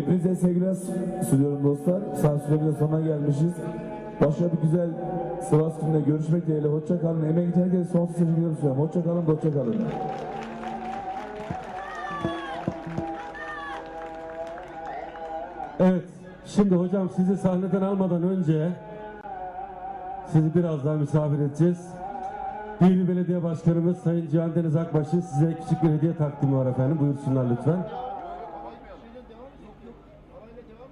Hepinize sevgiler sunuyorum dostlar. Sansürümüzün sonuna gelmişiz. Başka bir güzel Sivas gününde görüşmek dileğiyle. Hoşça kalın. Geçen herkese sonsuz teşekkürler sunuyorum. Hoşça kalın, hoşça kalın. Evet, şimdi hocam sizi sahneden almadan önce sizi biraz daha misafir edeceğiz. Divri Belediye Başkanımız Sayın Cihan Deniz Akbaş'ın size küçük bir hediye takdimi var efendim. Buyursunlar lütfen.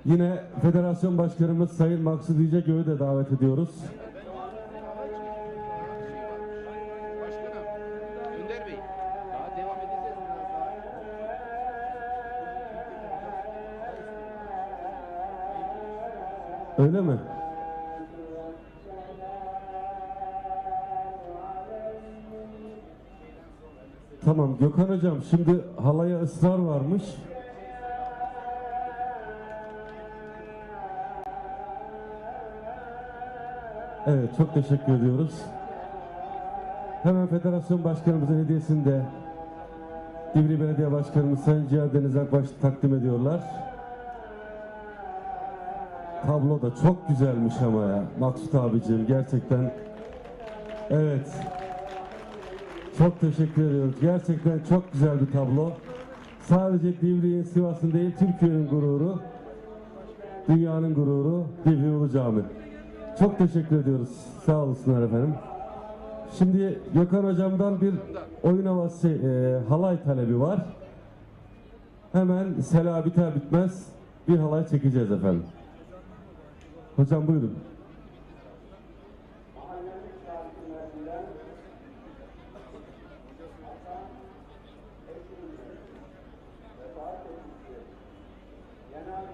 Yine Federasyon Başkanımız Sayın Maksud Yücegöl'ü de davet ediyoruz. Öyle mi? Tamam Gökhan Hocam şimdi halaya ısrar varmış. Evet çok teşekkür ediyoruz. Hemen federasyon başkanımızın hediyesini de Divri Belediye Başkanımız Sayın Cihan Deniz Akbaş takdim ediyorlar. Tablo da çok güzelmiş ama ya. Maksut abicim gerçekten. Evet. Çok teşekkür ediyoruz. Gerçekten çok güzel bir tablo. Sadece Divriğin Sivas'ın değil Türkiye'nin gururu. Dünyanın gururu Divri Ulu Cami. Çok teşekkür ediyoruz. Sağ olsunlar efendim. Şimdi Gökhan hocamdan bir oyun havası e, halay talebi var. Hemen sela biter bitmez bir halay çekeceğiz efendim. Hocam buyurun.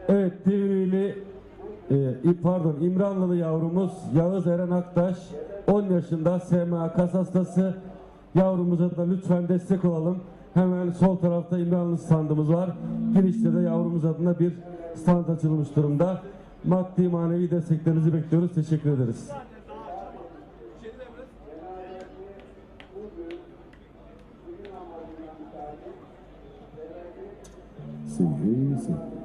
Evet Divrili e, pardon İmranlılı yavrumuz Yağız Eren Aktaş 10 yaşında SMA kas hastası yavrumuza da lütfen destek olalım. Hemen sol tarafta İmranlı standımız var. Girişte de yavrumuz adına bir stand açılmış durumda. Maddi manevi desteklerinizi bekliyoruz. Teşekkür ederiz. Sevgili Evet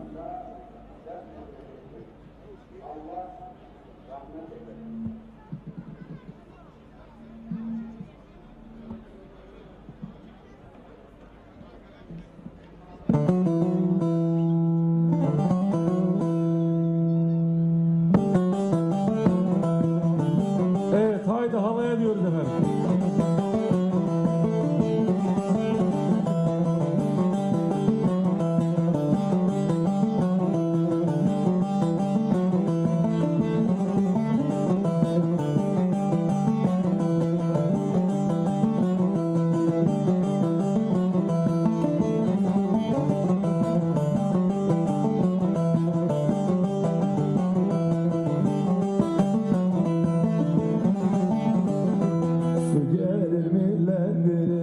Yeah,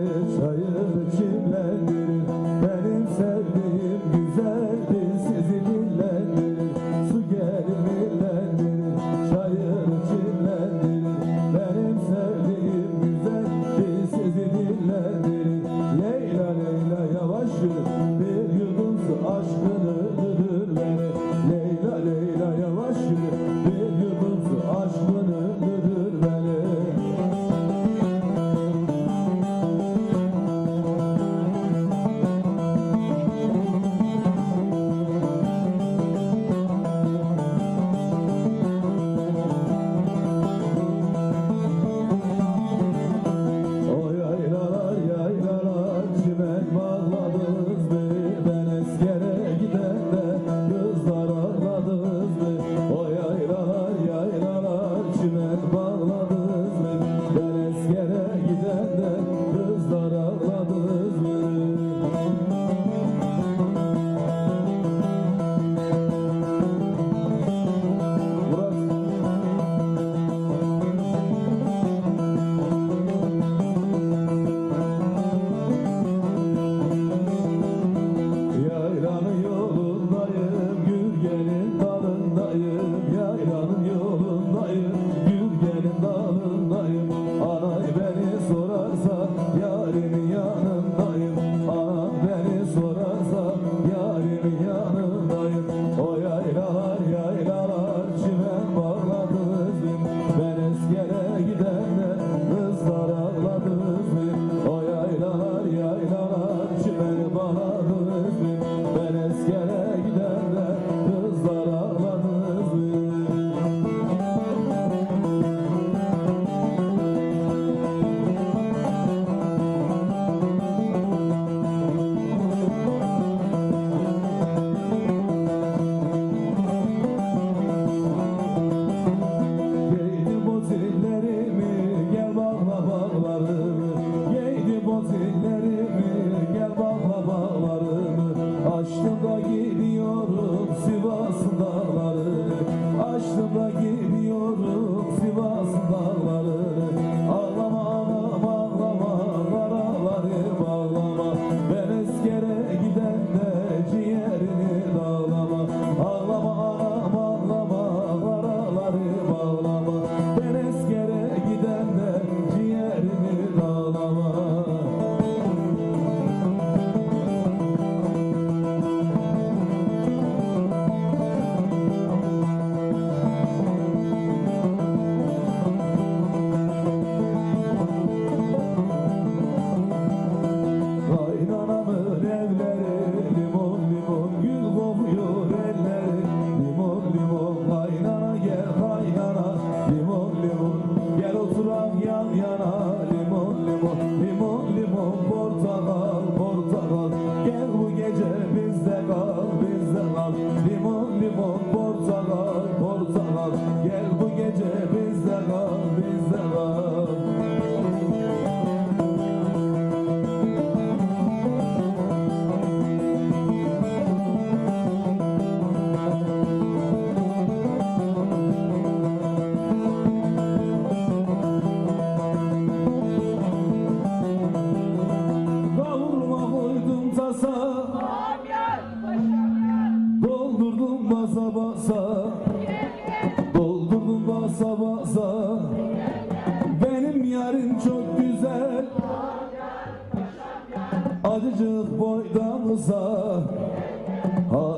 boydanıza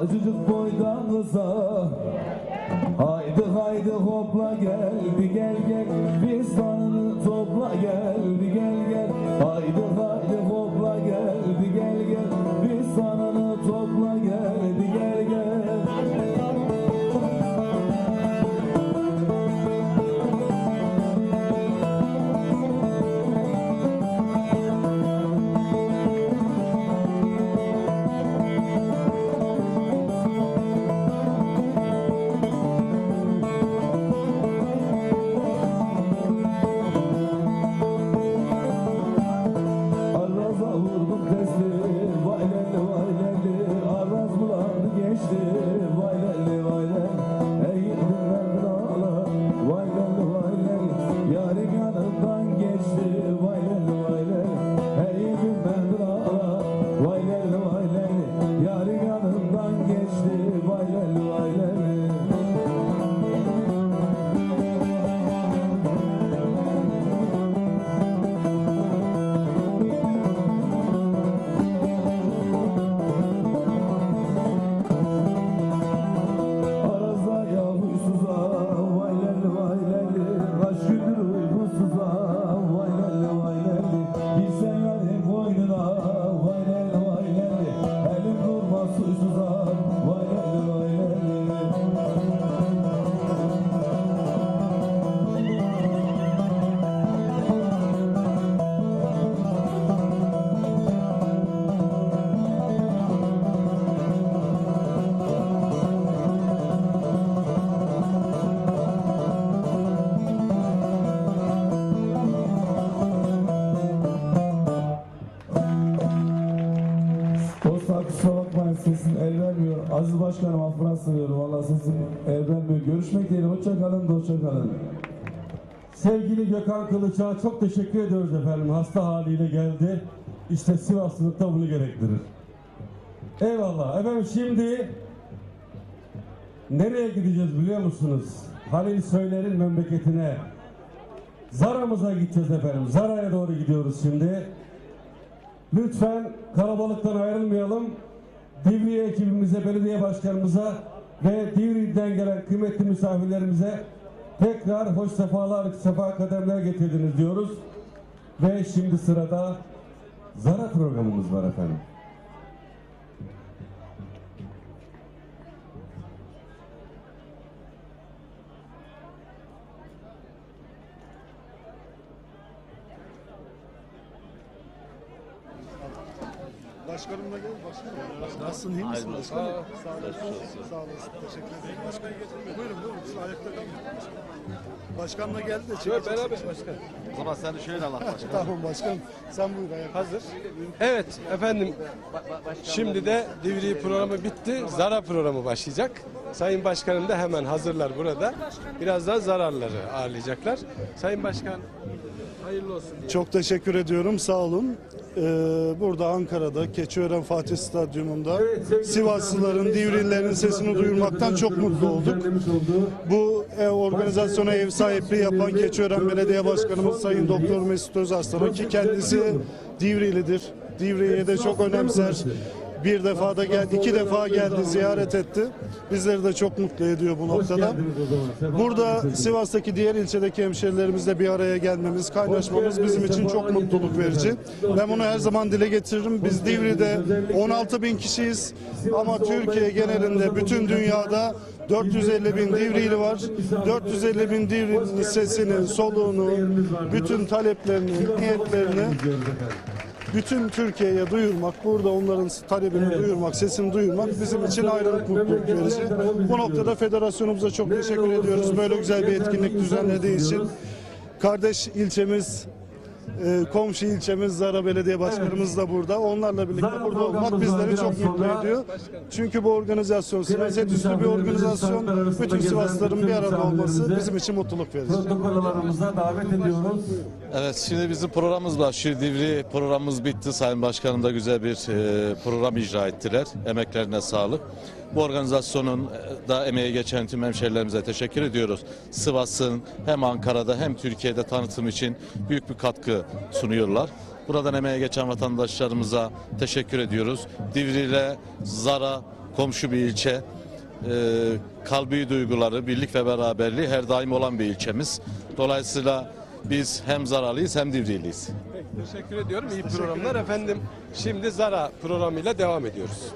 Acıcık boydanıza Haydi haydi hopla geldi gel gel. Biz tanını topla geldi gel gel. Haydi Fransız diyorum. Valla sizin Evren Görüşmek dileğiyle. Hoşçakalın da hoşçakalın. Sevgili Gökhan Kılıç'a çok teşekkür ediyoruz efendim. Hasta haliyle geldi. İşte Sivaslılık da bunu gerektirir. Eyvallah. Efendim şimdi nereye gideceğiz biliyor musunuz? Halil Söyler'in memleketine. Zara'mıza gideceğiz efendim. Zara'ya doğru gidiyoruz şimdi. Lütfen kalabalıktan ayrılmayalım. Divriğe ekibimize, belediye başkanımıza ve Divriği'den gelen kıymetli misafirlerimize tekrar hoş sefalar, sefa kademler getirdiniz diyoruz. Ve şimdi sırada Zara programımız var efendim. Başkanım da geldi. Başkanım. Nasılsın? iyi misin başkanım? Sağ olasın. Sağ olasın. Teşekkür ederim. Başkanım. Buyurun buyurun. Siz ayakta kalın. Başkan da geldi de çekecek. Beraber başkan. O zaman sen de şöyle anlat başkanım. Tamam başkanım. Sen buyur ayakta. Hazır. Evet efendim. Şimdi de Divri programı bitti. Zara programı başlayacak. Sayın Başkanım da hemen hazırlar burada. Birazdan zararları ağırlayacaklar. Sayın Başkan hayırlı olsun diye. Çok teşekkür ediyorum. Sağ olun. Ee, burada Ankara'da Keçiören Fatih Stadyumunda Sivaslıların, Divrilerin sesini duyurmaktan çok mutlu olduk. Bu e, organizasyona ev sahipliği yapan Keçiören Belediye Başkanımız Sayın Doktor Mesut Özarslan ki kendisi Divrilidir. Divri'yi de çok önemser. Bir defa da geldi, iki defa geldi, ziyaret etti. Bizleri de çok mutlu ediyor bu noktada. Burada Sivas'taki diğer ilçedeki hemşerilerimizle bir araya gelmemiz, kaynaşmamız bizim için çok mutluluk verici. Ben bunu her zaman dile getiririm. Biz Divri'de 16 bin kişiyiz. Ama Türkiye genelinde bütün dünyada 450 bin Divrili var. 450 bin Divri'nin sesini, soluğunu, bütün taleplerini, niyetlerini bütün Türkiye'ye duyurmak, burada onların talebini duyurmak, sesini duyurmak bizim için ayrılık mutluluk verici. Bu noktada federasyonumuza çok teşekkür ediyoruz. Böyle güzel bir etkinlik düzenlediği için. Kardeş ilçemiz, e, komşu ilçemiz Zara Belediye Başkanımız da burada. Onlarla birlikte Zara burada olmak bizleri çok mutlu ediyor. Çünkü bu organizasyon siyaset üstü bir organizasyon. Bütün Sivaslıların bir arada olması bizim için mutluluk verici. Protokollarımıza davet ediyoruz. Evet şimdi bizim programımız başlıyor. Divri programımız bitti. Sayın Başkanım da güzel bir e, program icra ettiler. Emeklerine sağlık. Bu organizasyonun e, da emeği geçen tüm hemşerilerimize teşekkür ediyoruz. Sivas'ın hem Ankara'da hem Türkiye'de tanıtım için büyük bir katkı sunuyorlar. Buradan emeğe geçen vatandaşlarımıza teşekkür ediyoruz. Divri ile Zara komşu bir ilçe. E, kalbi duyguları, birlik ve beraberliği her daim olan bir ilçemiz. Dolayısıyla biz hem zararlıyız hem divriliyiz. Peki, teşekkür ediyorum. İyi programlar efendim. Şimdi Zara programıyla devam ediyoruz.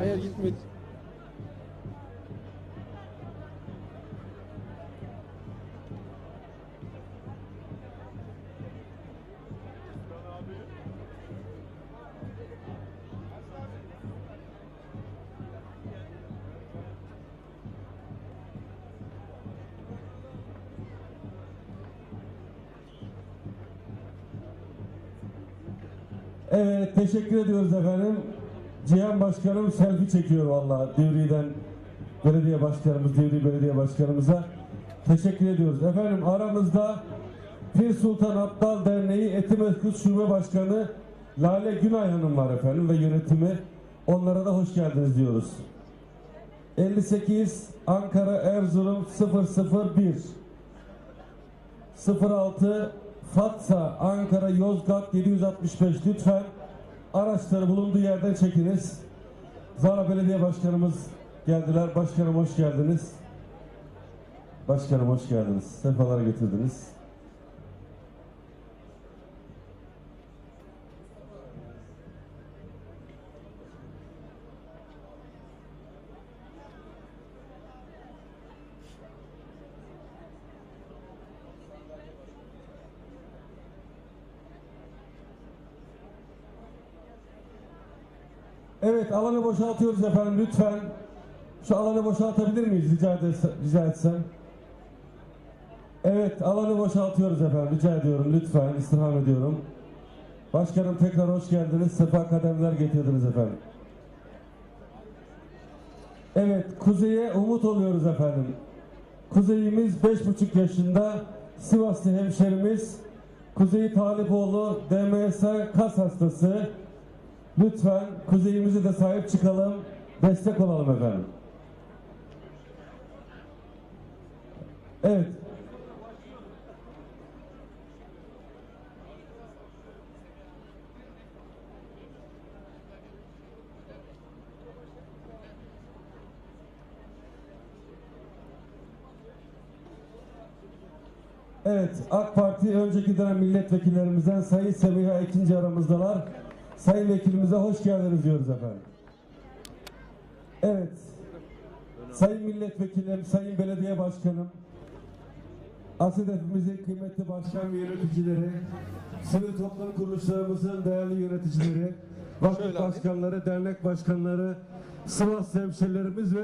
Eğer gitmedi Evet teşekkür ediyoruz efendim. Cihan Başkanım selfie çekiyor valla Divri'den belediye başkanımız, Divri belediye başkanımıza. Teşekkür ediyoruz. Efendim aramızda Pir Sultan Abdal Derneği Etimesgut Şube Başkanı Lale Günay Hanım var efendim ve yönetimi. Onlara da hoş geldiniz diyoruz. 58 Ankara Erzurum 001 06 Fatsa Ankara Yozgat 765 lütfen araçları bulunduğu yerden çekiniz. Zara Belediye Başkanımız geldiler. Başkanım hoş geldiniz. Başkanım hoş geldiniz. Sefalar getirdiniz. Evet alanı boşaltıyoruz efendim lütfen. Şu alanı boşaltabilir miyiz rica, ederse, rica etsem? Evet alanı boşaltıyoruz efendim rica ediyorum lütfen istirham ediyorum. Başkanım tekrar hoş geldiniz. Sefa kademler getirdiniz efendim. Evet kuzeye umut oluyoruz efendim. Kuzeyimiz beş buçuk yaşında Sivaslı hemşerimiz Kuzey Talipoğlu DMS kas hastası. Lütfen kuzeyimize de sahip çıkalım. Destek olalım efendim. Evet. Evet, AK Parti önceki dönem milletvekillerimizden Sayın Semiha ikinci aramızdalar. Sayın vekilimize hoş geldiniz diyoruz efendim. Evet. Sayın milletvekilim, sayın belediye başkanım. ASEDEF'imizin kıymetli başkan ve yöneticileri, sivil toplum kuruluşlarımızın değerli yöneticileri, vakıf başkanları, dernek başkanları, Sivas hemşerilerimiz ve